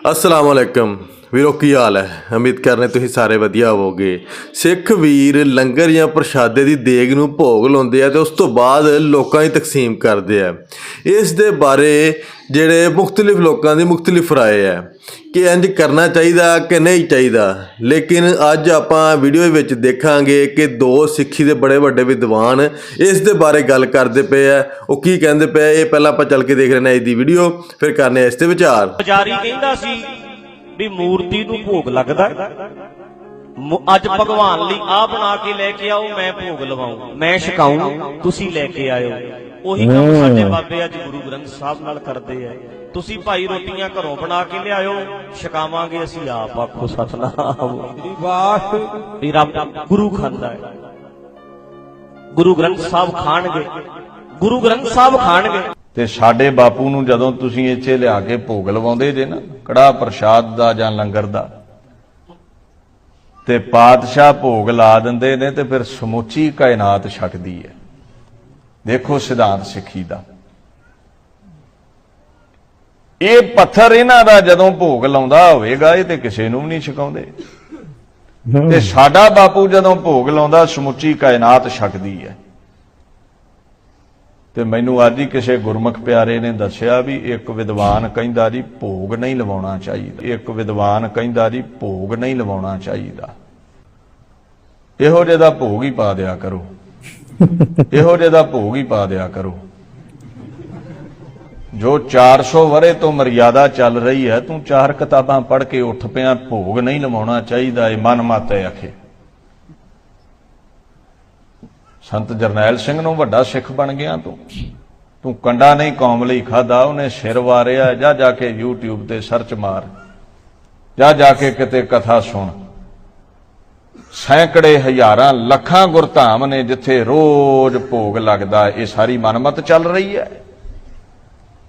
ਅਸਲਾਮ ਅਲੈਕਮ ਵੀਰੋ, ਕੀ ਹਾਲ ਹੈ? ਉਮੀਦ ਕਰਨੇ ਤੁਸੀਂ ਸਾਰੇ ਵਧੀਆ ਹੋਵੋਗੇ। ਸਿੱਖ ਵੀਰ ਲੰਗਰ ਜਾਂ ਪ੍ਰਸ਼ਾਦੇ ਦੀ ਦੇਗ ਨੂੰ ਭੋਗ ਲਾਉਂਦੇ ਆ ਤੇ ਉਸ ਤੋਂ ਬਾਅਦ ਲੋਕਾਂ 'ਚ ਤਕਸੀਮ ਕਰਦੇ ਆ। ਇਸ ਦੇ ਬਾਰੇ ਜਿਹੜੇ ਮੁxtਲਿਫ ਲੋਕਾਂ ਦੀ ਮੁxtਲਿਫ ਰਾਏ ਹੈ ਕਿ ਇੰਜ ਕਰਨਾ ਚਾਹੀਦਾ ਕਿ ਨਹੀਂ ਚਾਹੀਦਾ। ਲੇਕਿਨ ਅੱਜ ਆਪਾਂ ਵੀਡੀਓ ਵਿੱਚ ਦੇਖਾਂਗੇ ਕਿ ਦੋ ਸਿੱਖੀ ਦੇ ਬੜੇ ਵੱਡੇ ਵਿਦਵਾਨ ਇਸ ਦੇ ਬਾਰੇ ਗੱਲ ਕਰਦੇ ਪਏ ਆ। ਉਹ ਕੀ ਕਹਿੰਦੇ ਪਏ ਇਹ ਪਹਿਲਾਂ ਆਪਾਂ ਚੱਲ ਕੇ ਦੇਖ ਲੈਣਾ ਇਸ ਦੀ ਵੀਡੀਓ ਫਿਰ ਕਰਨੇ ਆ ਇਸ ਤੇ ਵਿਚਾਰ। ਪੁਜਾਰੀ ਕਹਿੰਦਾ ਸੀ ਵੀ ਮੂਰਤੀ ਨੂੰ ਭੋਗ ਲੱਗਦਾ। ਅੱਜ ਭਗਵਾਨ ਲਈ ਆ ਬਣਾ ਕੇ ਲੈ ਕੇ ਆਓ, ਮੈਂ ਭੋਗ ਲਵਾਉਂ, ਮੈਂ ਛਕਾਉਂ, ਤੁਸੀਂ ਲੈ ਕੇ ਆਇਓ। ਉਹੀ ਕੰਮ ਸਾਡੇ ਬਾਬੇ ਅੱਜ ਗੁਰੂ ਗ੍ਰੰਥ ਸਾਹਿਬ ਨਾਲ ਕਰਦੇ ਆ। ਤੁਸੀਂ ਭਾਈ ਰੋਟੀਆਂ ਘਰੋਂ ਬਣਾ ਕੇ ਲਿਆਇਓ ਛਕਾਵਾਂਗੇ ਅਸੀਂ ਆਪ ਆਖੋ ਸਤਨਾਮ। ਵਾਹ ਵੀ ਰੱਬ ਗੁਰੂ ਖਾਂਦਾ ਹੈ। ਗੁਰੂ ਗ੍ਰੰਥ ਸਾਹਿਬ ਖਾਣਗੇ। ਗੁਰੂ ਗ੍ਰੰਥ ਸਾਹਿਬ ਖਾਣਗੇ। ਤੇ ਸਾਡੇ ਬਾਪੂ ਨੂੰ ਜਦੋਂ ਤੁਸੀਂ ਇੱਥੇ ਲਿਆ ਕੇ ਭੋਗ ਲਵਾਉਂਦੇ ਜੇ ਨਾ ਕੜਾ ਪ੍ਰਸ਼ਾਦ ਦਾ ਜਾਂ ਲੰਗਰ ਦਾ ਤੇ ਪਾਤਸ਼ਾਹ ਭੋਗ ਲਾ ਦਿੰਦੇ ਨੇ ਤੇ ਫਿਰ ਸਮੁੱਚੀ ਕਾਇਨਾਤ ਛਕਦੀ ਹੈ। ਦੇਖੋ ਸਿਧਾਂਤ ਸਿੱਖੀ ਦਾ। ਇਹ ਪੱਥਰ ਇਹਨਾਂ ਦਾ ਜਦੋਂ ਭੋਗ ਲਾਉਂਦਾ ਹੋਵੇਗਾ ਇਹ ਤੇ ਕਿਸੇ ਨੂੰ ਵੀ ਨਹੀਂ ਛਕਾਉਂਦੇ। ਤੇ ਸਾਡਾ ਬਾਪੂ ਜਦੋਂ ਭੋਗ ਲਾਉਂਦਾ ਸਮੁੱਚੀ ਕਾਇਨਾਤ ਛਕਦੀ ਹੈ। ਤੇ ਮੈਨੂੰ ਅੱਜ ਹੀ ਕਿਸੇ ਗੁਰਮੁਖ ਪਿਆਰੇ ਨੇ ਦੱਸਿਆ ਵੀ ਇੱਕ ਵਿਦਵਾਨ ਕਹਿੰਦਾ ਜੀ ਭੋਗ ਨਹੀਂ ਲਵਾਉਣਾ ਚਾਹੀਦਾ। ਇੱਕ ਵਿਦਵਾਨ ਕਹਿੰਦਾ ਜੀ ਭੋਗ ਨਹੀਂ ਲਵਾਉਣਾ ਚਾਹੀਦਾ। ਇਹੋ ਜਿਹੇ ਦਾ ਭੋਗ ਹੀ ਪਾ ਦਿਆ ਕਰੋ। ਇਹੋ ਜਿਹੇ ਦਾ ਭੋਗ ਹੀ ਪਾ ਦਿਆ ਕਰੋ। ਜੋ 400 ਵਰੇ ਤੋਂ ਮਰਿਆਦਾ ਚੱਲ ਰਹੀ ਹੈ, ਤੂੰ ਚਾਰ ਕਿਤਾਬਾਂ ਪੜ੍ਹ ਕੇ ਉੱਠ ਪਿਆ, ਭੋਗ ਨਹੀਂ ਲਵਾਉਣਾ ਚਾਹੀਦਾ, ਇਹ ਮਨ ਮਾਤੇ ਆਖੇ। ਸੰਤ ਜਰਨੈਲ ਸਿੰਘ ਨੂੰ ਵੱਡਾ ਸਿੱਖ ਬਣ ਗਿਆ ਤੂੰ। ਤੂੰ ਕੰਡਾ ਨਹੀਂ ਕੌਮ ਲਈ ਖਾਦਾ ਉਹਨੇ ਸਿਰ ਵਾਰਿਆ, ਜਾ ਜਾ ਕੇ YouTube ਤੇ ਸਰਚ ਮਾਰ। ਜਾ ਜਾ ਕੇ ਕਿਤੇ ਕਥਾ ਸੁਣ। ਸੈਂਕੜੇ ਹਜ਼ਾਰਾਂ ਲੱਖਾਂ ਗੁਰਧਾਮ ਨੇ ਜਿੱਥੇ ਰੋਜ਼ ਭੋਗ ਲੱਗਦਾ, ਇਹ ਸਾਰੀ ਮਨਮਤ ਚੱਲ ਰਹੀ ਹੈ।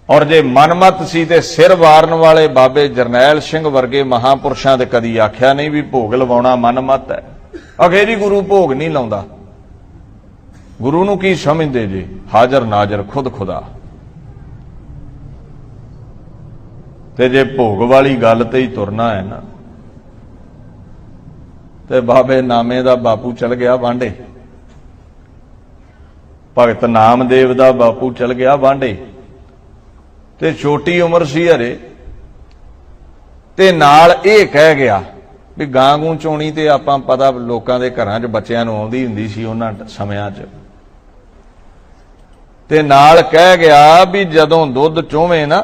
ਔਰ ਜੇ ਮਨਮਤ ਸੀ ਤੇ ਸਿਰ ਵਾਰਨ ਵਾਲੇ ਬਾਬੇ ਜਰਨੈਲ ਸਿੰਘ ਵਰਗੇ ਮਹਾਪੁਰਸ਼ਾਂ ਤੇ ਕਦੀ ਆਖਿਆ ਨਹੀਂ ਵੀ ਭੋਗ ਲਵਾਉਣਾ ਮਨਮਤ ਹੈ। ਅਗੇ ਜੀ ਗੁਰੂ ਭੋਗ ਨਹੀਂ ਲਾਉਂਦਾ। ਗੁਰੂ ਨੂੰ ਕੀ ਸਮਝਦੇ ਜੀ? ਹਾਜ਼ਰ ਨਾਜ਼ਰ ਖੁਦ ਖੁਦਾ। ਤੇ ਜੇ ਭੋਗ ਵਾਲੀ ਗੱਲ ਤੇ ਹੀ ਤੁਰਨਾ ਹੈ ਨਾ ਤੇ ਬਾਬੇ ਨਾਮੇ ਦਾ ਬਾਪੂ ਚਲ ਗਿਆ ਵਾਂਡੇ ਭਗਤ ਨਾਮਦੇਵ ਦਾ ਬਾਪੂ ਚਲ ਗਿਆ ਵਾਂਡੇ ਤੇ ਛੋਟੀ ਉਮਰ ਸੀ ਹਰੇ। ਤੇ ਨਾਲ ਇਹ ਕਹਿ ਗਿਆ ਵੀ ਗਾਂ ਗੂੰ ਚੋਣੀ ਤੇ ਆਪਾਂ ਪਤਾ ਲੋਕਾਂ ਦੇ ਘਰਾਂ 'ਚ ਬੱਚਿਆਂ ਨੂੰ ਆਉਂਦੀ ਹੁੰਦੀ ਸੀ ਉਹਨਾਂ ਸਮਿਆਂ 'ਚ। ਤੇ ਨਾਲ ਕਹਿ ਗਿਆ ਵੀ ਜਦੋਂ ਦੁੱਧ ਚੋਵੇਂ ਨਾ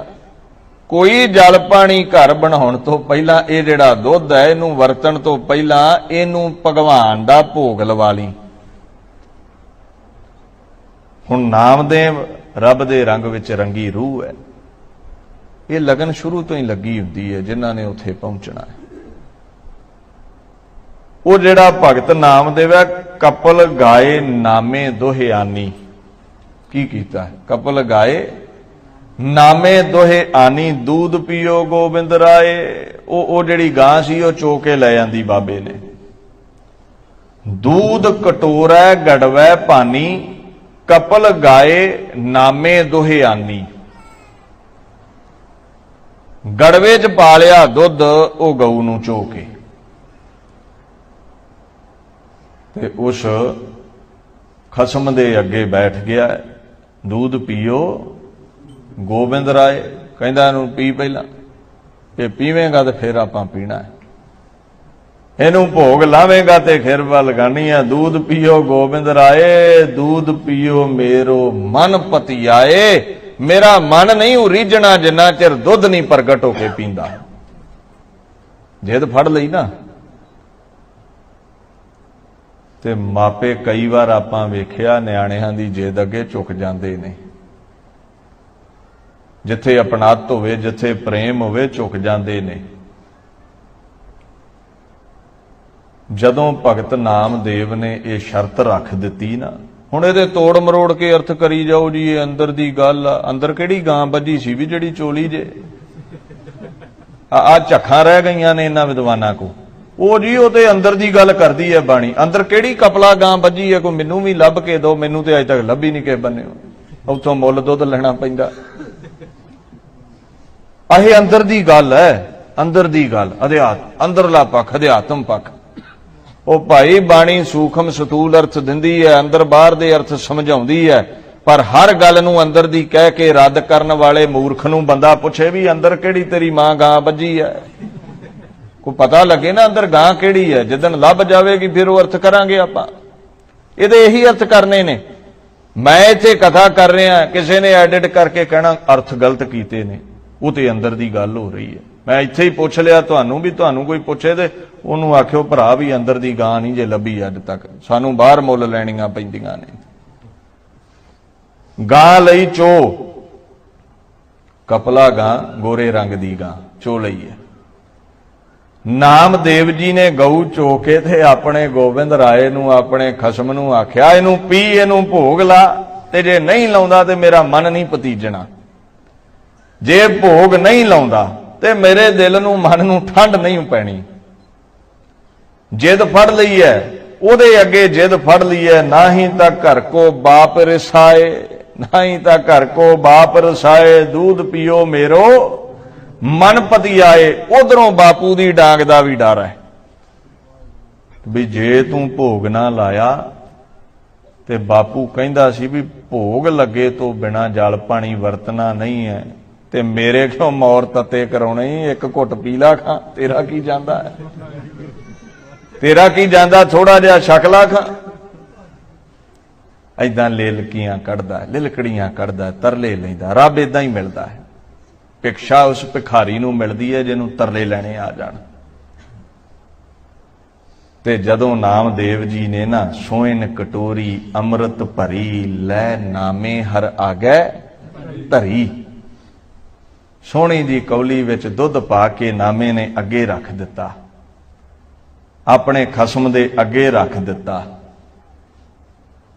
ਕੋਈ ਜਲ ਪਾਣੀ ਘਰ ਬਣਾਉਣ ਤੋਂ ਪਹਿਲਾਂ ਇਹ ਜਿਹੜਾ ਦੁੱਧ ਹੈ, ਇਹਨੂੰ ਵਰਤਣ ਤੋਂ ਪਹਿਲਾਂ ਇਹਨੂੰ ਭਗਵਾਨ ਦਾ ਭੋਗ ਲਵਾ ਲਈ। ਹੁਣ ਨਾਮਦੇਵ ਰੱਬ ਦੇ ਰੰਗ ਵਿੱਚ ਰੰਗੀ ਰੂਹ ਹੈ। ਇਹ ਲਗਨ ਸ਼ੁਰੂ ਤੋਂ ਹੀ ਲੱਗੀ ਹੁੰਦੀ ਹੈ, ਜਿਨ੍ਹਾਂ ਨੇ ਉੱਥੇ ਪਹੁੰਚਣਾ ਹੈ। ਉਹ ਜਿਹੜਾ ਭਗਤ ਨਾਮਦੇਵ ਹੈ, ਕਪਲ ਗਾਏ ਨਾਮੇ ਦੋਹਿਆਨੀ। ਕੀ ਕੀਤਾ ਹੈ? ਕਪਲ ਗਾਏ ਨਾਮੇ ਦੋਹੇ ਆਨੀ ਦੂਧ ਪੀਓ ਗੋਬਿੰਦ ਰਾਏ। ਉਹ ਉਹ ਜਿਹੜੀ ਗਾਂ ਸੀ, ਉਹ ਚੋ ਕੇ ਲੈ ਜਾਂਦੀ ਬਾਬੇ ਨੇ। ਦੂਧ ਕਟੋਰਾ, ਗੜਵੈ ਭਾਨੀ ਕਪਲ ਗਾਏ, ਨਾਮੇ ਦੋਹੇ ਆਨੀ। ਗੜਵੇ 'ਚ ਪਾ ਲਿਆ ਦੁੱਧ, ਉਹ ਗਊ ਨੂੰ ਚੋ ਕੇ ਤੇ ਉਸ ਖਸਮ ਦੇ ਅੱਗੇ ਬੈਠ ਗਿਆ, ਦੁੱਧ ਪੀਓ ਗੋਬਿੰਦ ਰਾਏ ਕਹਿੰਦਾ ਇਹਨੂੰ ਪੀ ਪਹਿਲਾਂ ਇਹ ਪੀਵੇਂਗਾ ਤੇ ਫਿਰ ਆਪਾਂ ਪੀਣਾ ਹੈ। ਇਹਨੂੰ ਭੋਗ ਲਾਵੇਂਗਾ ਤੇ ਫਿਰ ਵੱਲ ਗਾਣੀ ਆ ਦੂਧ ਪੀਓ ਗੋਬਿੰਦ ਰਾਏ, ਦੂਧ ਪੀਓ ਮੇਰੋ ਮਨ ਪਤਿਆਏ। ਮੇਰਾ ਮਨ ਨਹੀਂ ਉਰੀਜਣਾ ਜਿੰਨਾ ਚਿਰ ਦੁੱਧ ਨਹੀਂ ਪ੍ਰਗਟ ਹੋ ਕੇ ਪੀਂਦਾ। ਜਿੱਦ ਫੜ ਲਈ ਨਾ। ਤੇ ਮਾਪੇ ਕਈ ਵਾਰ ਆਪਾਂ ਵੇਖਿਆ, ਨਿਆਣਿਆਂ ਦੀ ਜਿੱਦ ਅੱਗੇ ਝੁਕ ਜਾਂਦੇ ਨੇ। ਜਿੱਥੇ ਅਪਣਾਤ ਹੋਵੇ, ਜਿੱਥੇ ਪ੍ਰੇਮ ਹੋਵੇ, ਝੁਕ ਜਾਂਦੇ ਨੇ। ਜਦੋਂ ਭਗਤ ਨਾਮਦੇਵ ਨੇ ਇਹ ਸ਼ਰਤ ਰੱਖ ਦਿੱਤੀ ਨਾ, ਹੁਣ ਇਹਦੇ ਤੋੜ ਮਰੋੜ ਕੇ ਅਰਥ ਕਰੀ ਜਾਓ ਜੀ, ਇਹ ਅੰਦਰ ਦੀ ਗੱਲ ਆ। ਅੰਦਰ ਕਿਹੜੀ ਗਾਂ ਵੱਜੀ ਸੀ ਵੀ ਜਿਹੜੀ ਚੋਲੀ ਜੇ? ਆ ਆ ਝੱਖਾਂ ਰਹਿ ਗਈਆਂ ਨੇ ਇਹਨਾਂ ਵਿਦਵਾਨਾਂ ਕੋ ਉਹ ਜੀ, ਉਹ ਤੇ ਅੰਦਰ ਦੀ ਗੱਲ ਕਰਦੀ ਹੈ ਬਾਣੀ। ਅੰਦਰ ਕਿਹੜੀ ਕਪਲਾ ਗਾਂ ਵੱਜੀ ਹੈ ਕੋਈ ਮੈਨੂੰ ਵੀ ਲੱਭ ਕੇ ਦਿਓ ਮੈਨੂੰ ਤੇ ਅਜੇ ਤੱਕ ਲੱਭੀ ਨਹੀਂ ਕਿਸੇ ਬੰਨੇ ਉੱਥੋਂ ਮੁੱਲ ਦੁੱਧ ਲੈਣਾ ਪੈਂਦਾ। ਇਹ ਅੰਦਰ ਦੀ ਗੱਲ ਹੈ, ਅੰਦਰ ਦੀ ਗੱਲ, ਅਧਿਆਤ, ਅੰਦਰਲਾ ਪੱਖ, ਅਧਿਆਤਮ ਪੱਖ। ਉਹ ਭਾਈ ਬਾਣੀ ਸੂਖਮ ਸਤੂਲ ਅਰਥ ਦਿੰਦੀ ਹੈ, ਅੰਦਰ ਬਾਹਰ ਦੇ ਅਰਥ ਸਮਝਾਉਂਦੀ ਹੈ, ਪਰ ਹਰ ਗੱਲ ਨੂੰ ਅੰਦਰ ਦੀ ਕਹਿ ਕੇ ਰੱਦ ਕਰਨ ਵਾਲੇ ਮੂਰਖ ਨੂੰ ਬੰਦਾ ਪੁੱਛੇ ਵੀ ਅੰਦਰ ਕਿਹੜੀ ਤੇਰੀ ਮਾਂ ਗਾਂ ਵੱਜੀ ਹੈ? ਕੋ ਪਤਾ ਲੱਗੇ ਨਾ ਅੰਦਰ ਗਾਂ ਕਿਹੜੀ ਹੈ? ਜਦੋਂ ਲੱਭ ਜਾਵੇਗੀ ਫਿਰ ਉਹ ਅਰਥ ਕਰਾਂਗੇ ਆਪਾਂ। ਇਹਦੇ ਇਹੀ ਅਰਥ ਕਰਨੇ ਨੇ। ਮੈਂ ਇੱਥੇ ਕਥਾ ਕਰ ਰਿਹਾ, ਕਿਸੇ ਨੇ ਐਡਿਟ ਕਰਕੇ ਕਹਿਣਾ, ਅਰਥ ਗਲਤ ਕੀਤੇ ਨੇ। ਉਹ ਤੇ ਅੰਦਰ ਦੀ ਗੱਲ ਹੋ ਰਹੀ ਹੈ। ਮੈਂ ਇੱਥੇ ਹੀ ਪੁੱਛ ਲਿਆ, ਤੁਹਾਨੂੰ ਵੀ ਤੁਹਾਨੂੰ ਕੋਈ ਪੁੱਛੇ ਤੇ ਉਹਨੂੰ ਆਖਿਓ ਭਰਾ ਵੀ ਅੰਦਰ ਦੀ ਗਾਂ ਨਹੀਂ ਜੇ ਲੱਭੀ ਅੱਜ ਤੱਕ। ਸਾਨੂੰ ਬਾਹਰ ਮੁੱਲ ਲੈਣੀਆਂ ਪੈਂਦੀਆਂ ਨੇ। ਗਾਂ ਲਈ ਚੋ। ਕਪਲਾ ਗਾਂ, ਗੋਰੇ ਰੰਗ ਦੀ ਗਾਂ, ਚੋ ਲਈ ਹੈ। ਨਾਮਦੇਵ ਜੀ ਨੇ ਗਊ ਚੋ ਕੇ ਤੇ ਆਪਣੇ ਗੋਬਿੰਦ ਰਾਏ ਨੂੰ, ਆਪਣੇ ਖਸਮ ਨੂੰ ਆਖਿਆ, ਇਹਨੂੰ ਪੀ, ਇਹਨੂੰ ਭੋਗ ਲਾ ਤੇ ਜੇ ਨਹੀਂ ਲਾਉਂਦਾ ਤੇ ਮੇਰਾ ਮਨ ਨਹੀਂ ਪਤੀਜਣਾ ਜੇ ਭੋਗ ਨਹੀਂ ਲਾਉਂਦਾ, ਤੇ ਮੇਰੇ ਦਿਲ ਨੂੰ, ਮਨ ਨੂੰ ਠੰਡ ਨਹੀਂ ਪੈਣੀ। ਜਿੱਦ ਫੜ ਲਈ ਹੈ ਉਹਦੇ ਅੱਗੇ ਜਿੱਦ ਫੜ ਲਈ ਹੈ ਨਾ ਹੀ ਤਾਂ ਘਰ ਕੋ ਬਾਪ ਰਸਾਏ ਨਾ ਹੀ ਤਾਂ ਘਰ ਕੋ ਬਾਪ ਰਸਾਏ, ਦੂਧ ਪੀਓ ਮੇਰੋ, ਮਨ ਪਤੀ ਆਏ ਉਧਰੋਂ ਬਾਪੂ ਦੀ ਡਾਂਗ ਦਾ ਵੀ ਡਰ ਹੈ ਵੀ ਜੇ ਤੂੰ ਭੋਗ ਨਾ ਲਾਇਆ, ਤੇ ਬਾਪੂ ਕਹਿੰਦਾ ਸੀ ਵੀ ਭੋਗ ਲੱਗੇ ਤੋਂ ਬਿਨਾ ਜਲ ਪਾਣੀ ਵਰਤਣਾ ਨਹੀਂ ਹੈ ਤੇ ਮੇਰੇ ਕਿਉਂ ਮੌਰ ਤੱਤੇ ਕਰਾਉਣੇ ਇੱਕ ਘੁੱਟ ਪੀਲਾ ਖਾਂ। ਤੇਰਾ ਕੀ ਜਾਂਦਾ ਹੈ? ਤੇਰਾ ਕੀ ਜਾਂਦਾ? ਥੋੜਾ ਜਿਹਾ ਸ਼ਕਲਾ ਖਾਂ। ਐਦਾਂ ਲੇਲਕੀਆਂ ਕੱਢਦਾ, ਲਿਲਕੜੀਆਂ ਕੱਢਦਾ, ਤਰਲੇ ਲੈਂਦਾ, ਰੱਬ ਇਦਾਂ ਹੀ ਮਿਲਦਾ ਹੈ। ਭਿਕਸ਼ਾ ਉਸ ਭਿਖਾਰੀ ਨੂੰ ਮਿਲਦੀ ਹੈ ਜਿਹਨੂੰ ਤਰਲੇ ਲੈਣੇ ਆ ਜਾਣ। ਤੇ ਜਦੋਂ ਨਾਮਦੇਵ ਜੀ ਨੇ ਨਾ ਸੋਇਨ ਕਟੋਰੀ, ਅੰਮ੍ਰਿਤ ਭਰੀ, ਲੈ ਨਾਮੇ ਹਰ ਆਗੈ ਧਰੀ। ਸੋਹਣੀ ਦੀ ਕੌਲੀ ਵਿੱਚ ਦੁੱਧ ਪਾ ਕੇ ਨਾਮੇ ਨੇ ਅੱਗੇ ਰੱਖ ਦਿੱਤਾ। ਆਪਣੇ ਖਸਮ ਦੇ ਅੱਗੇ ਰੱਖ ਦਿੱਤਾ।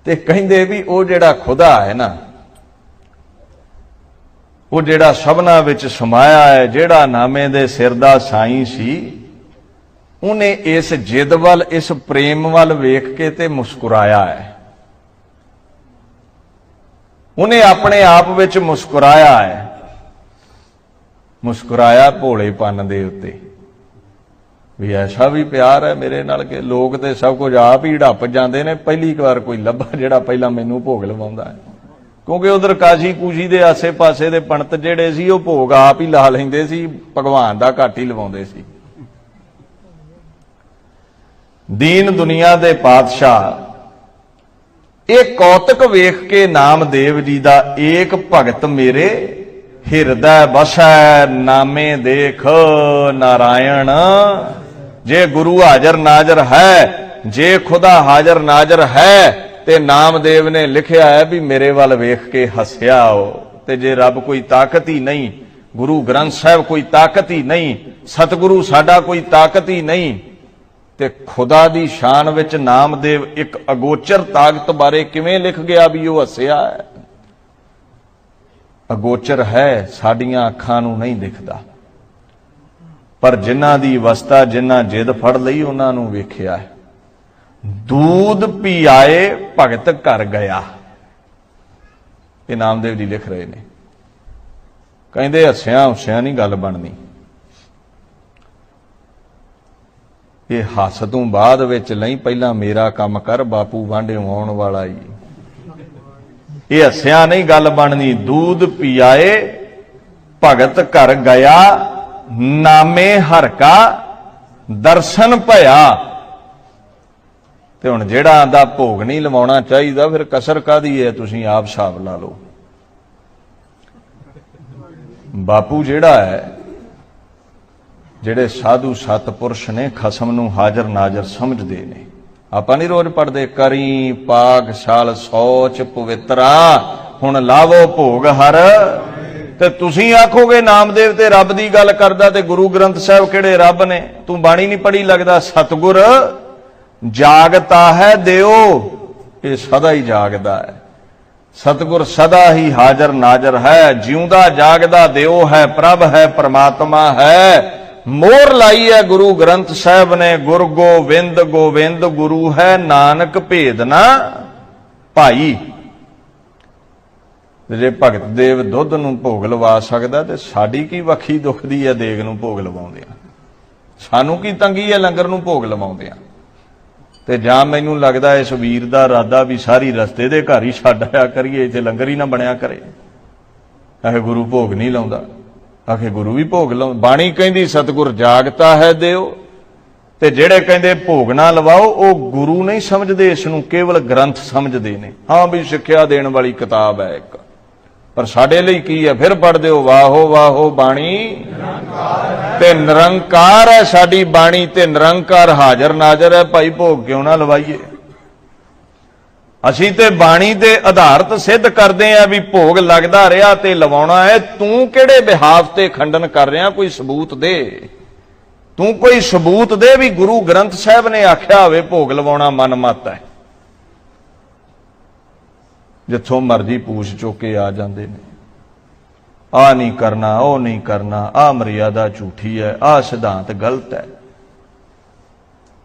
ਤੇ ਕਹਿੰਦੇ ਵੀ ਉਹ ਜਿਹੜਾ ਖੁਦਾ ਹੈ ਨਾ, ਉਹ ਜਿਹੜਾ ਸਭਨਾ ਵਿੱਚ ਸਮਾਇਆ ਹੈ, ਜਿਹੜਾ ਨਾਮੇ ਦੇ ਸਿਰ ਦਾ ਸਾਈਂ ਸੀ, ਉਹਨੇ ਇਸ ਜਿੱਦ ਵੱਲ, ਇਸ ਪ੍ਰੇਮ ਵੱਲ ਵੇਖ ਕੇ ਤੇ ਮੁਸਕਰਾਇਆ ਹੈ। ਉਹਨੇ ਆਪਣੇ ਆਪ ਵਿੱਚ ਮੁਸਕਰਾਇਆ ਹੈ। ਮੁਸਕਰਾਇਆ ਭੋਲੇਪਨ ਦੇ ਉੱਤੇ। ਵੀ ਐਸਾ ਵੀ ਪਿਆਰ ਹੈ ਮੇਰੇ ਨਾਲ ਕਿ ਲੋਕ ਤੇ ਸਭ ਕੁਝ ਆਪ ਹੀ ਢੱਪ ਜਾਂਦੇ ਨੇ, ਪਹਿਲੀ ਵਾਰ ਕੋਈ ਲੱਭਾ ਜਿਹੜਾ ਪਹਿਲਾਂ ਮੈਨੂੰ ਭੋਗ ਲਵਾਉਂਦਾ ਹੈ। ਕਿਉਂਕਿ ਉਧਰ ਕਾਜੀ ਕੂਜੀ ਦੇ ਆਸੇ-ਪਾਸੇ ਦੇ ਪੰਡਤ ਜਿਹੜੇ ਸੀ, ਉਹ ਭੋਗ ਆਪ ਹੀ ਲਾ ਲੈਂਦੇ ਸੀ, ਭਗਵਾਨ ਦਾ ਘੱਟ ਹੀ ਲਵਾਉਂਦੇ ਸੀ। ਦੀਨ ਦੁਨੀਆ ਦੇ ਪਾਤਸ਼ਾਹ, ਇਹ ਕੌਤਕ ਵੇਖ ਕੇ ਨਾਮਦੇਵ ਜੀ ਦਾ ਏਕ ਭਗਤ ਮੇਰੇ ਹਿਰਦੈ ਬਸੈ ਨਾਮੇ ਦੇਖ ਨਾਰਾਇਣ। ਜੇ ਗੁਰੂ ਹਾਜ਼ਰ ਨਾਜ਼ਰ ਹੈ, ਜੇ ਖੁਦਾ ਹਾਜ਼ਰ ਨਾਜ਼ਰ ਹੈ, ਤੇ ਨਾਮਦੇਵ ਨੇ ਲਿਖਿਆ ਹੈ ਵੀ ਮੇਰੇ ਵੱਲ ਵੇਖ ਕੇ ਹੱਸਿਆ ਉਹ। ਤੇ ਜੇ ਰੱਬ ਕੋਈ ਤਾਕਤ ਹੀ ਨਹੀਂ, ਗੁਰੂ ਗ੍ਰੰਥ ਸਾਹਿਬ ਕੋਈ ਤਾਕਤ ਹੀ ਨਹੀਂ, ਸਤਿਗੁਰੂ ਸਾਡਾ ਕੋਈ ਤਾਕਤ ਹੀ ਨਹੀਂ, ਤੇ ਖੁਦਾ ਦੀ ਸ਼ਾਨ ਵਿੱਚ ਨਾਮਦੇਵ ਇੱਕ ਅਗੋਚਰ ਤਾਕਤ ਬਾਰੇ ਕਿਵੇਂ ਲਿਖ ਗਿਆ ਵੀ ਉਹ ਹੱਸਿਆ ਹੈ? ਅਗੋਚਰ ਹੈ, ਸਾਡੀਆਂ ਅੱਖਾਂ ਨੂੰ ਨਹੀਂ ਦਿਖਦਾ। ਪਰ ਜਿਨ੍ਹਾਂ ਦੀ ਅਵਸਥਾ, ਜਿਨ੍ਹਾਂ ਜਿੱਦ ਫੜ ਲਈ, ਉਹਨਾਂ ਨੂੰ ਵੇਖਿਆ ਹੈ। ਦੂਧ ਪੀਆਏ, ਭਗਤ ਘਰ ਗਿਆ। ਇਹ ਨਾਮਦੇਵ ਜੀ ਲਿਖ ਰਹੇ ਨੇ। ਕਹਿੰਦੇ, ਹੱਸਿਆ ਹੁਸਿਆ ਨਹੀਂ ਗੱਲ ਬਣਨੀ। ਇਹ ਹੱਸ ਤੋਂ ਬਾਅਦ ਵਿੱਚ ਨਹੀਂ ਪਹਿਲਾਂ ਮੇਰਾ ਕੰਮ ਕਰ, ਬਾਪੂ ਵਾਂਡੇ ਆਉਣ ਵਾਲਾ ਈ। ਇਹ ਹੱਸਿਆ ਨਹੀਂ, ਗੱਲ ਬਣਨੀ, ਦੂਧ ਪੀਆਏ, ਭਗਤ ਘਰ ਗਿਆ, ਨਾਮੇ ਹਰ ਕਾ ਦਰਸ਼ਨ ਭਇਆ। ਤੇ ਹੁਣ ਜਿਹੜਾ ਆਂਦਾ ਭੋਗ ਨਹੀਂ ਲਵਾਉਣਾ ਚਾਹੀਦਾ, ਫਿਰ ਕਸਰ ਕਾਦੀ ਹੈ? ਤੁਸੀਂ ਆਪ ਹਿਸਾਬ ਲਾ ਲਓ। ਬਾਪੂ ਜਿਹੜਾ ਹੈ, ਜਿਹੜੇ ਸਾਧੂ ਸਤਪੁਰਸ਼ ਨੇ, ਖਸਮ ਨੂੰ ਹਾਜ਼ਰ ਨਾਜ਼ਰ ਸਮਝਦੇ ਨੇ। ਆਪਾਂ ਨਹੀਂ ਰੋਜ਼ ਪੜਦੇ ਕਰੀ ਪਾਕਸ਼ਾਲ ਸੋਚ ਪਵਿੱਤਰਾ ਹੁਣ ਲਾਵੋ ਭੋਗ ਹਰ। ਤੇ ਤੁਸੀਂ ਆਖੋਗੇ ਨਾਮਦੇਵ ਤੇ ਰੱਬ ਦੀ ਗੱਲ ਕਰਦਾ ਤੇ ਗੁਰੂ ਗ੍ਰੰਥ ਸਾਹਿਬ ਕਿਹੜੇ ਰੱਬ ਨੇ? ਤੂੰ ਬਾਣੀ ਨਹੀਂ ਪੜੀ ਲੱਗਦਾ ਸਤਗੁਰ। ਜਾਗਤਾ ਹੈ ਦਿਓ, ਇਹ ਸਦਾ ਹੀ ਜਾਗਦਾ ਹੈ। ਸਤਗੁਰ ਸਦਾ ਹੀ ਹਾਜ਼ਰ ਨਾਜ਼ਰ ਹੈ, ਜਿਉਂਦਾ ਜਾਗਦਾ ਦਿਓ ਹੈ ਪ੍ਰਭ, ਹੈ ਪਰਮਾਤਮਾ ਹੈ। ਮੋਹਰ ਲਾਈ ਹੈ ਗੁਰੂ ਗ੍ਰੰਥ ਸਾਹਿਬ ਨੇ, ਗੁਰ ਗੋਬਿੰਦ ਗੋਬਿੰਦ ਗੁਰੂ ਹੈ, ਨਾਨਕ ਭੇਦ ਨਾ ਭਾਈ। ਜੇ ਭਗਤ ਦੇਵ ਦੁੱਧ ਨੂੰ ਭੋਗ ਲਵਾ ਸਕਦਾ ਤੇ ਸਾਡੀ ਕੀ ਵੱਖੀ ਦੁਖਦੀ ਹੈ ਦੇਗ ਨੂੰ ਭੋਗ ਲਵਾਉਂਦੇ ਆ ਸਾਨੂੰ ਕੀ ਤੰਗੀ ਹੈ ਲੰਗਰ ਨੂੰ ਭੋਗ ਲਵਾਉਂਦੇ ਆ ਤੇ ਜਾਂ ਮੈਨੂੰ ਲੱਗਦਾ ਇਸ ਵੀਰ ਦਾ ਇਰਾਦਾ ਵੀ ਸਾਰੀ ਰਸਤੇ ਦੇ ਘਰ ਹੀ ਛੱਡ ਆਇਆ ਕਰੀਏ, ਇੱਥੇ ਲੰਗਰ ਹੀ ਨਾ ਬਣਿਆ ਕਰੇ। ਇਹ ਗੁਰੂ ਭੋਗ ਨਹੀਂ ਲਾਉਂਦਾ। ਆਖੇ, ਗੁਰੂ ਵੀ ਭੋਗ ਲਾਉਂ ਬਾਣੀ ਕਹਿੰਦੀ, ਸਤਿਗੁਰ ਜਾਗਤਾ ਹੈ ਦਿਓ। ਤੇ ਜਿਹੜੇ ਕਹਿੰਦੇ, ਭੋਗ ਨਾ ਲਵਾਓ, ਉਹ ਗੁਰੂ ਨਹੀਂ ਸਮਝਦੇ, ਇਸ ਨੂੰ ਕੇਵਲ ਗ੍ਰੰਥ ਸਮਝਦੇ ਨੇ। ਹਾਂ ਵੀ ਸਿੱਖਿਆ ਦੇਣ ਵਾਲੀ ਕਿਤਾਬ ਹੈ ਇੱਕ। ਪਰ ਸਾਡੇ ਲਈ ਕੀ ਹੈ? ਫਿਰ ਪੜ੍ਹਦੇ ਹੋ, ਵਾਹੋ ਵਾਹੋ, ਬਾਣੀ। ਤੇ ਨਿਰੰਕਾਰ ਹੈ ਸਾਡੀ ਬਾਣੀ ਤੇ ਨਿਰੰਕਾਰ ਹਾਜ਼ਰ ਨਾਜ਼ਰ ਹੈ। ਭਾਈ, ਭੋਗ ਕਿਉਂ ਨਾ ਲਵਾਈਏ? ਅਸੀਂ ਤੇ ਬਾਣੀ ਦੇ ਆਧਾਰਤ ਸਿੱਧ ਕਰਦੇ ਆ ਵੀ ਭੋਗ ਲੱਗਦਾ ਰਿਹਾ ਤੇ ਲਵਾਉਣਾ ਹੈ। ਤੂੰ ਕਿਹੜੇ ਬਿਹਾਫ ਤੇ ਖੰਡਨ ਕਰ ਰਿਹਾ? ਕੋਈ ਸਬੂਤ ਦੇ। ਤੂੰ ਕੋਈ ਸਬੂਤ ਦੇ ਵੀ ਗੁਰੂ ਗ੍ਰੰਥ ਸਾਹਿਬ ਨੇ ਆਖਿਆ ਹੋਵੇ ਭੋਗ ਲਵਾਉਣਾ ਮਨ ਮਤ ਹੈ। ਜਿੱਥੋਂ ਮਰਜ਼ੀ ਪੂਛ ਚੁੱਕ ਕੇ ਆ ਜਾਂਦੇ ਨੇ। ਆ ਨਹੀਂ ਕਰਨਾ, ਉਹ ਨਹੀਂ ਕਰਨਾ ਆ ਮਰਿਆਦਾ ਝੂਠੀ ਹੈ ਆ ਸਿਧਾਂਤ ਗਲਤ ਹੈ।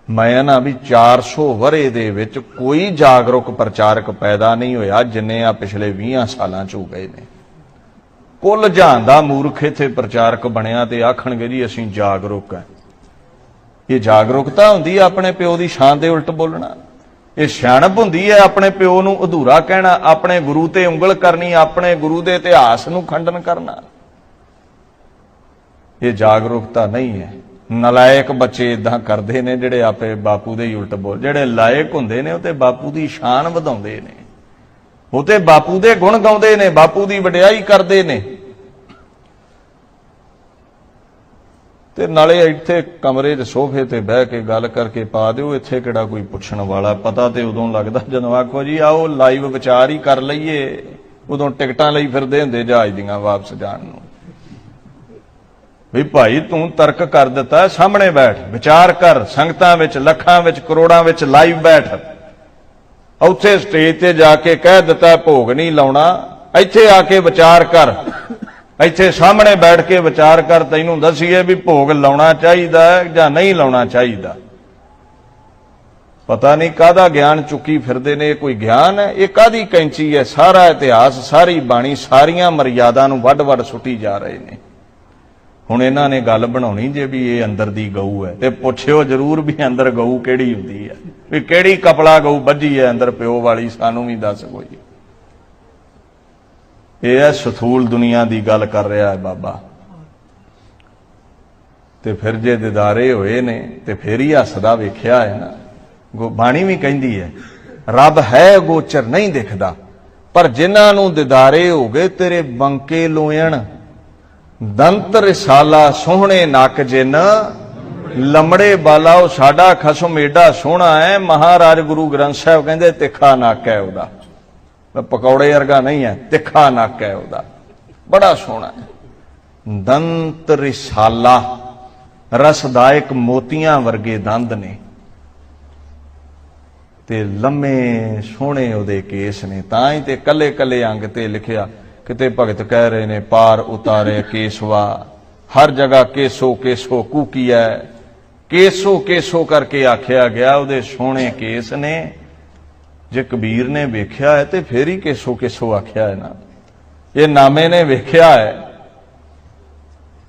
ਮੈਂ ਨਾ ਵੀ 400 ਵਰੇ ਦੇ ਵਿੱਚ ਕੋਈ ਜਾਗਰੂਕ ਪ੍ਰਚਾਰਕ ਪੈਦਾ ਨਹੀਂ ਹੋਇਆ ਜਿੰਨੇ ਆ ਪਿਛਲੇ 20 ਸਾਲਾਂ ਚ ਹੋ ਗਏ ਨੇ। ਕੁੱਲ ਜਹਾਨ ਦਾ ਮੂਰਖ ਇੱਥੇ ਪ੍ਰਚਾਰਕ ਬਣਿਆ ਤੇ ਆਖਣਗੇ ਜੀ ਅਸੀਂ ਜਾਗਰੂਕ ਹੈ ਇਹ ਜਾਗਰੂਕਤਾ ਹੁੰਦੀ ਹੈ ਆਪਣੇ ਪਿਓ ਦੀ ਸ਼ਾਨ ਦੇ ਉਲਟ ਬੋਲਣਾ। ਇਹ ਸਿਆਣਪ ਹੁੰਦੀ ਹੈ ਆਪਣੇ ਪਿਓ ਨੂੰ ਅਧੂਰਾ ਕਹਿਣਾ, ਆਪਣੇ ਗੁਰੂ ਤੇ ਉਂਗਲ ਕਰਨੀ, ਆਪਣੇ ਗੁਰੂ ਦੇ ਇਤਿਹਾਸ ਨੂੰ ਖੰਡਨ ਕਰਨਾ। ਇਹ ਜਾਗਰੂਕਤਾ ਨਹੀਂ ਹੈ। ਨਲਾਇਕ ਬੱਚੇ ਇਦਾਂ ਕਰਦੇ ਨੇ ਜਿਹੜੇ ਆਪੇ ਬਾਪੂ ਦੇ ਹੀ ਉਲਟ ਬੋਲ ਜਿਹੜੇ ਲਾਇਕ ਹੁੰਦੇ ਨੇ, ਉਹ ਤੇ ਬਾਪੂ ਦੀ ਸ਼ਾਨ ਵਧਾਉਂਦੇ ਨੇ। ਉਹ ਤੇ ਬਾਪੂ ਦੇ ਗੁਣ ਗਾਉਂਦੇ ਨੇ, ਬਾਪੂ ਦੀ ਵਡਿਆਈ ਕਰਦੇ ਨੇ। ਤੇ ਨਾਲੇ ਇੱਥੇ ਕਮਰੇ 'ਚ ਸੋਫੇ ਤੇ ਬਹਿ ਕੇ ਗੱਲ ਕਰਕੇ ਪਾ ਦਿਓ, ਇੱਥੇ ਕਿਹੜਾ ਕੋਈ ਪੁੱਛਣ ਵਾਲਾ? ਪਤਾ ਤੇ ਉਦੋਂ ਲੱਗਦਾ ਜਦੋਂ ਆਖੋ ਜੀ, ਆਓ ਲਾਈਵ ਵਿਚਾਰ ਹੀ ਕਰ ਲਈਏ। ਉਦੋਂ ਟਿਕਟਾਂ ਲਈ ਫਿਰਦੇ ਹੁੰਦੇ ਜਹਾਜ਼ ਦੀਆਂ ਵਾਪਸ ਜਾਣ ਨੂੰ। ਵੀ ਭਾਈ ਤੂੰ ਤਰਕ ਕਰ ਦਿੱਤਾ, ਸਾਹਮਣੇ ਬੈਠ, ਵਿਚਾਰ ਕਰ, ਸੰਗਤਾਂ ਵਿੱਚ, ਲੱਖਾਂ ਵਿੱਚ, ਕਰੋੜਾਂ ਵਿੱਚ ਲਾਈਵ ਬੈਠ। ਉੱਥੇ ਸਟੇਜ ਤੇ ਜਾ ਕੇ ਕਹਿ ਦਿੱਤਾ, ਭੋਗ ਨਹੀਂ ਲਾਉਣਾ, ਇੱਥੇ ਆ ਕੇ ਵਿਚਾਰ ਕਰ। ਇੱਥੇ ਸਾਹਮਣੇ ਬੈਠ ਕੇ ਵਿਚਾਰ ਕਰ, ਤੈਨੂੰ ਦੱਸੀਏ ਵੀ ਭੋਗ ਲਾਉਣਾ ਚਾਹੀਦਾ ਜਾਂ ਨਹੀਂ ਲਾਉਣਾ ਚਾਹੀਦਾ। ਪਤਾ ਨਹੀਂ ਕਾਹਦਾ ਗਿਆਨ ਚੁੱਕੀ ਫਿਰਦੇ ਨੇ, ਇਹ ਕੋਈ ਗਿਆਨ ਹੈ? ਇਹ ਕਾਦੀ ਕੈਂਚੀ ਹੈ? ਸਾਰਾ ਇਤਿਹਾਸ, ਸਾਰੀ ਬਾਣੀ, ਸਾਰੀਆਂ ਮਰਿਆਦਾ ਨੂੰ ਵੱਡ-ਵੱਡ ਸੁੱਟੀ ਜਾ ਰਹੇ ਨੇ। ਹੁਣ ਇਹਨਾਂ ਨੇ ਗੱਲ ਬਣਾਉਣੀ ਜੇ ਵੀ ਇਹ ਅੰਦਰ ਦੀ ਗਊ ਹੈ, ਤੇ ਪੁੱਛਿਓ ਜਰੂਰ ਵੀ ਅੰਦਰ ਗਊ ਕਿਹੜੀ ਹੁੰਦੀ ਹੈ। ਵੀ ਕਿਹੜੀ ਕਪਲਾ ਗਊ ਵੱਜੀ ਹੈ ਅੰਦਰ ਪਿਓ ਵਾਲੀ, ਸਾਨੂੰ ਵੀ ਦੱਸ ਕੋਈ। ਇਹ ਹੈ ਸਥੂਲ ਦੁਨੀਆ ਦੀ ਗੱਲ ਕਰ ਰਿਹਾ ਹੈ ਬਾਬਾ। ਤੇ ਫਿਰ ਜੇ ਦਿਦਾਰੇ ਹੋਏ ਨੇ, ਤੇ ਫਿਰ ਹੀ ਹੱਸਦਾ ਵੇਖਿਆ ਹੈ ਨਾ। ਗੋ ਬਾਣੀ ਵੀ ਕਹਿੰਦੀ ਹੈ, ਰੱਬ ਹੈ ਗੋਚਰ ਨਹੀਂ ਦਿਖਦਾ, ਪਰ ਜਿਨ੍ਹਾਂ ਨੂੰ ਦਿਦਾਰੇ ਹੋ ਗਏ, ਤੇਰੇ ਬੰਕੇ ਲੋਇਣ। ਦੰਤ ਰਸਾਲਾ ਸੋਹਣੇ ਨੱਕ ਜਿਨ, ਲੰਮੜੇ ਬਾਲਾ ਉਹ ਸਾਡਾ ਖਸਮ ਏਡਾ ਸੋਹਣਾ ਹੈ ਮਹਾਰਾਜ ਗੁਰੂ ਗ੍ਰੰਥ ਸਾਹਿਬ ਕਹਿੰਦੇ, ਤਿੱਖਾ ਨੱਕ ਹੈ ਉਹਦਾ। ਪਕੌੜੇ ਵਰਗਾ ਨਹੀਂ ਹੈ ਤਿੱਖਾ ਨੱਕ ਹੈ ਉਹਦਾ। ਬੜਾ ਸੋਹਣਾ ਹੈ ਦੰਤ ਰਸਾਲਾ ਰਸਦਾਇਕ ਮੋਤੀਆਂ ਵਰਗੇ ਦੰਦ ਨੇ। ਤੇ ਲੰਮੇ ਸੋਹਣੇ ਉਹਦੇ ਕੇਸ ਨੇ, ਤਾਂ ਹੀ ਤੇ ਕੱਲੇ ਕੱਲੇ ਅੰਗ ਤੇ ਲਿਖਿਆ ਕਿਤੇ ਭਗਤ ਕਹਿ ਰਹੇ ਨੇ, ਪਾਰ ਉਤਾਰੇ ਕੇਸਵਾ। ਹਰ ਜਗ੍ਹਾ ਕੇਸੋ ਕੇਸੋ ਕੂਕੀਐ ਕੇਸੋ ਕੇਸੋ ਕਰਕੇ ਆਖਿਆ ਗਿਆ, ਉਹਦੇ ਸੋਹਣੇ ਕੇਸ ਨੇ। ਜੇ ਕਬੀਰ ਨੇ ਵੇਖਿਆ ਹੈ ਤੇ ਫੇਰ ਹੀ ਕੇਸੋ ਕੇਸੋ ਆਖਿਆ ਹੈ ਨਾ। ਇਹ ਨਾਮੇ ਨੇ ਵੇਖਿਆ ਹੈ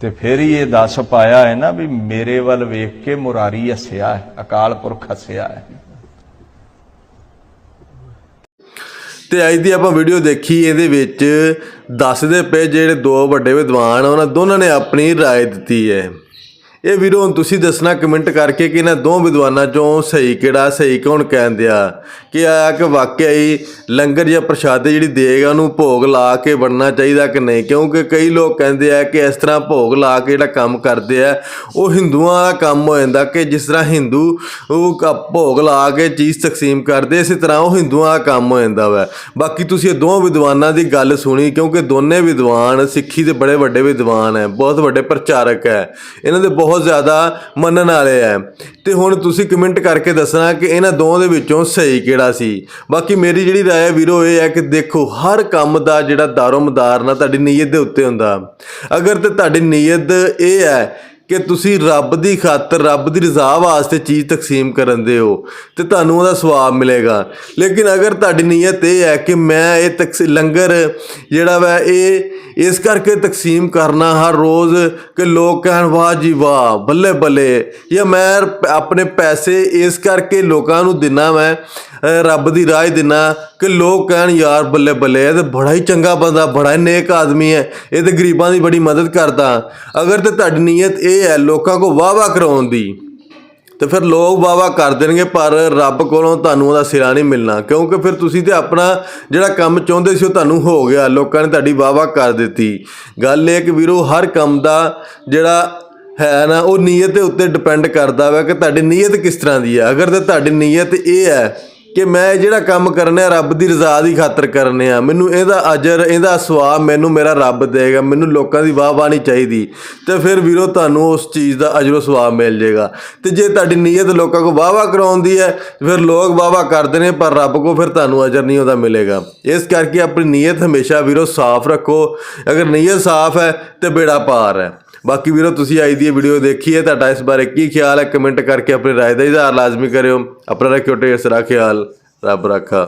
ਤੇ ਫੇਰ ਹੀ ਇਹ ਦੱਸ ਪਾਇਆ ਹੈ ਨਾ ਵੀ ਮੇਰੇ ਵੱਲ ਵੇਖ ਕੇ ਮੁਰਾਰੀ ਹੱਸਿਆ ਹੈ, ਅਕਾਲ ਪੁਰਖ ਹੱਸਿਆ ਹੈ। ਤੇ ਅੱਜ ਦੀ ਆਪਾਂ ਵੀਡੀਓ ਦੇਖੀ ਇਹਦੇ ਵਿੱਚ ਦੱਸਦੇ ਪਏ ਜਿਹੜੇ ਦੋ ਵੱਡੇ ਵਿਦਵਾਨ ਆ, ਉਹਨਾਂ ਦੋਨਾਂ ਨੇ ਆਪਣੀ رائے ਦਿੱਤੀ ਹੈ ਇਹ ਵੀਰੋ ਹੁਣ ਤੁਸੀਂ ਦੱਸਣਾ ਕਮੈਂਟ ਕਰਕੇ ਕਿ ਇਹਨਾਂ ਦੋ ਵਿਦਵਾਨਾਂ ਚੋਂ ਸਹੀ ਕਿਹੜਾ ਸਹੀ ਕੌਣ ਕਹਿੰਦੇ ਆ ਕਿ ਆ ਕਿ ਵਾਕਿਆ ਹੀ ਲੰਗਰ ਜਾਂ ਪ੍ਰਸ਼ਾਦੇ ਜਿਹੜੀ ਦੇਗ ਆ, ਉਹਨੂੰ ਭੋਗ ਲਾ ਕੇ ਬਣਨਾ ਚਾਹੀਦਾ ਕਿ ਨਹੀਂ? ਕਿਉਂਕਿ ਕਈ ਲੋਕ ਕਹਿੰਦੇ ਆ ਕਿ ਇਸ ਤਰ੍ਹਾਂ ਭੋਗ ਲਾ ਕੇ ਜਿਹੜਾ ਕੰਮ ਕਰਦੇ ਆ, ਉਹ ਹਿੰਦੂਆਂ ਦਾ ਕੰਮ ਹੋ ਜਾਂਦਾ ਕਿ ਜਿਸ ਤਰ੍ਹਾਂ ਹਿੰਦੂ ਉਹ ਕ- ਭੋਗ ਲਾ ਕੇ ਚੀਜ਼ ਤਕਸੀਮ ਕਰਦੇ, ਇਸੇ ਤਰ੍ਹਾਂ ਉਹ ਹਿੰਦੂਆਂ ਦਾ ਕੰਮ ਹੋ ਜਾਂਦਾ ਵਾ। ਬਾਕੀ ਤੁਸੀਂ ਇਹ ਦੋਵਾਂ ਵਿਦਵਾਨਾਂ ਦੀ ਗੱਲ ਸੁਣੀ, ਕਿਉਂਕਿ ਦੋਨੇ ਵਿਦਵਾਨ ਸਿੱਖੀ ਦੇ ਬੜੇ ਵੱਡੇ ਵਿਦਵਾਨ ਹੈ ਬਹੁਤ ਵੱਡੇ ਪ੍ਰਚਾਰਕ ਹੈ ਇਹਨਾਂ ਦੇ ਬਹੁਤ ਜ਼ਿਆਦਾ ਮੰਨਣ ਵਾਲੇ ਹੈ ਤੇ ਹੁਣ ਤੁਸੀਂ ਕਮੈਂਟ ਕਰਕੇ ਦੱਸਣਾ ਕਿ ਇਹਨਾਂ ਦੋਵਾਂ ਦੇ ਵਿੱਚੋਂ ਸਹੀ ਕਿਹੜਾ ਸੀ। ਬਾਕੀ ਮੇਰੀ ਜਿਹੜੀ ਰਾਏ ਵੀਰੋ ਇਹ ਹੈ ਕਿ ਦੇਖੋ, ਹਰ ਕੰਮ ਦਾ ਜਿਹੜਾ ਦਾਰੋ ਮਦਾਰ ਨਾ ਤੁਹਾਡੀ ਨੀਅਤ ਦੇ ਉੱਤੇ ਹੁੰਦਾ। ਅਗਰ ਤੇ ਤੁਹਾਡੀ ਨੀਅਤ ਇਹ ਹੈ ਕਿ ਤੁਸੀਂ ਰੱਬ ਦੀ ਖਾਤਰ, ਰੱਬ ਦੀ ਰਜ਼ਾ ਵਾਸਤੇ ਚੀਜ਼ ਤਕਸੀਮ ਕਰਨ ਦੇ ਹੋ, ਤੇ ਤੁਹਾਨੂੰ ਉਹਦਾ ਸਵਾਬ ਮਿਲੇਗਾ। ਲੇਕਿਨ ਅਗਰ ਤੁਹਾਡੀ ਨੀਅਤ ਇਹ ਹੈ ਕਿ ਮੈਂ ਇਹ ਤਕਸ, ਲੰਗਰ ਜਿਹੜਾ ਵਾ ਇਹ, ਇਸ ਕਰਕੇ ਤਕਸੀਮ ਕਰਨਾ ਹਰ ਰੋਜ਼ ਕਿ ਲੋਕ ਕਹਿਣ, ਵਾਹ ਜੀ ਵਾਹ, ਬੱਲੇ ਬੱਲੇ। ਜਾਂ ਮੈਂ ਆਪਣੇ ਪੈਸੇ ਇਸ ਕਰਕੇ ਲੋਕਾਂ ਨੂੰ ਦਿਨਾ ਮੈਂ ਰੱਬ ਦੀ ਰਾਹ ਦਿਨਾ ਕਿ ਲੋਕ ਕਹਿਣ, ਯਾਰ ਬੱਲੇ ਬੱਲੇ, ਇਹ ਤੇ ਬੜਾ ਹੀ ਚੰਗਾ ਬੰਦਾ, ਬੜਾ ਹੀ ਨੇਕ ਆਦਮੀ ਹੈ ਇਹ ਤੇ ਗਰੀਬਾਂ ਦੀ ਬੜੀ ਮਦਦ ਕਰਦਾ। ਅਗਰ ਤੇ ਤੁਹਾਡੀ ਨੀਅਤ ਇਹ ਹੈ ਲੋਕਾਂ ਕੋ ਵਾਹ ਵਾਹ ਕਰਾਉਣ ਦੀ, ਤੇ ਫਿਰ ਲੋਕ ਵਾਵਾ ਕਰ ਦੇਣਗੇ, ਪਰ ਰੱਬ ਕੋਲੋਂ ਤੁਹਾਨੂੰ ਉਹਦਾ ਸਿਰਾ ਨਹੀਂ ਮਿਲਣਾ। ਕਿਉਂਕਿ ਫਿਰ ਤੁਸੀਂ ਤੇ ਆਪਣਾ ਜਿਹੜਾ ਕੰਮ ਚਾਹੁੰਦੇ ਸੀ, ਉਹ ਤੁਹਾਨੂੰ ਹੋ ਗਿਆ। ਲੋਕਾਂ ਨੇ ਤੁਹਾਡੀ ਵਾਵਾ ਕਰ ਦਿੱਤੀ। ਗੱਲ ਇਹ ਕਿ ਵੀਰੋ, ਹਰ ਕੰਮ ਦਾ ਜਿਹੜਾ ਹੈ ਨਾ, ਉਹ ਨੀਅਤ ਦੇ ਉੱਤੇ ਡਿਪੈਂਡ ਕਰਦਾ ਵਾ ਕਿ ਤੁਹਾਡੀ ਨੀਅਤ ਕਿਸ ਤਰ੍ਹਾਂ ਦੀ ਹੈ ਅਗਰ ਤੇ ਤੁਹਾਡੀ ਨੀਅਤ ਇਹ ਹੈ ਕਿ ਮੈਂ ਜਿਹੜਾ ਕੰਮ ਕਰਨਾ ਹੈ, ਰੱਬ ਦੀ ਰਜ਼ਾ ਦੀ ਖਾਤਰ ਕਰਨੇ ਆ। ਮੈਨੂੰ ਇਹਦਾ ਅਜਰ, ਇਹਦਾ ਸਵਾਬ ਮੈਨੂੰ ਮੇਰਾ ਰੱਬ ਦੇਗਾ ਮੈਨੂੰ ਲੋਕਾਂ ਦੀ ਵਾਹ ਵਾਹ ਨਹੀਂ ਚਾਹੀਦੀ। ਤੇ ਫਿਰ ਵੀਰੋ, ਤੁਹਾਨੂੰ ਉਸ ਚੀਜ਼ ਦਾ ਅਜਰ ਸਵਾਬ ਮਿਲ ਜਾਏਗਾ। ਤੇ ਜੇ ਤੁਹਾਡੀ ਨੀਅਤ ਲੋਕਾਂ ਕੋ ਵਾਹ ਵਾਹ ਕਰਾਉਂਦੀ ਹੈ, ਫਿਰ ਲੋਕ ਵਾਹ ਵਾਹ ਕਰਦੇ ਨੇ, ਪਰ ਰੱਬ ਕੋ ਫਿਰ ਤੁਹਾਨੂੰ ਅਜਰ ਨਹੀਂ ਉਹਦਾ ਮਿਲੇਗਾ। ਇਸ ਕਰਕੇ ਆਪਣੀ ਨੀਅਤ ਹਮੇਸ਼ਾ ਵੀਰੋ ਸਾਫ਼ ਰੱਖੋ। ਅਗਰ ਨੀਅਤ ਸਾਫ਼ ਹੈ, ਤੇ ਬੇੜਾ ਪਾਰ ਹੈ। ਬਾਕੀ ਵੀਰੋ, ਤੁਸੀਂ ਅੱਜ ਦੀ ਇਹ ਵੀਡੀਓ ਦੇਖੀ ਹੈ, ਤੁਹਾਡਾ ਇਸ ਬਾਰੇ ਕੀ ਖਿਆਲ ਹੈ? ਕਮੈਂਟ ਕਰਕੇ ਆਪਣੀ ਰਾਏ ਦਾ ਇਜ਼ਹਾਰ ਲਾਜ਼ਮੀ ਕਰਿਓ। ਆਪਣਾ ਰੱਖਿਓ ਢੇਰ ਸਾਰਾ ਖਿਆਲ। ਰੱਬ ਰੱਖਾ।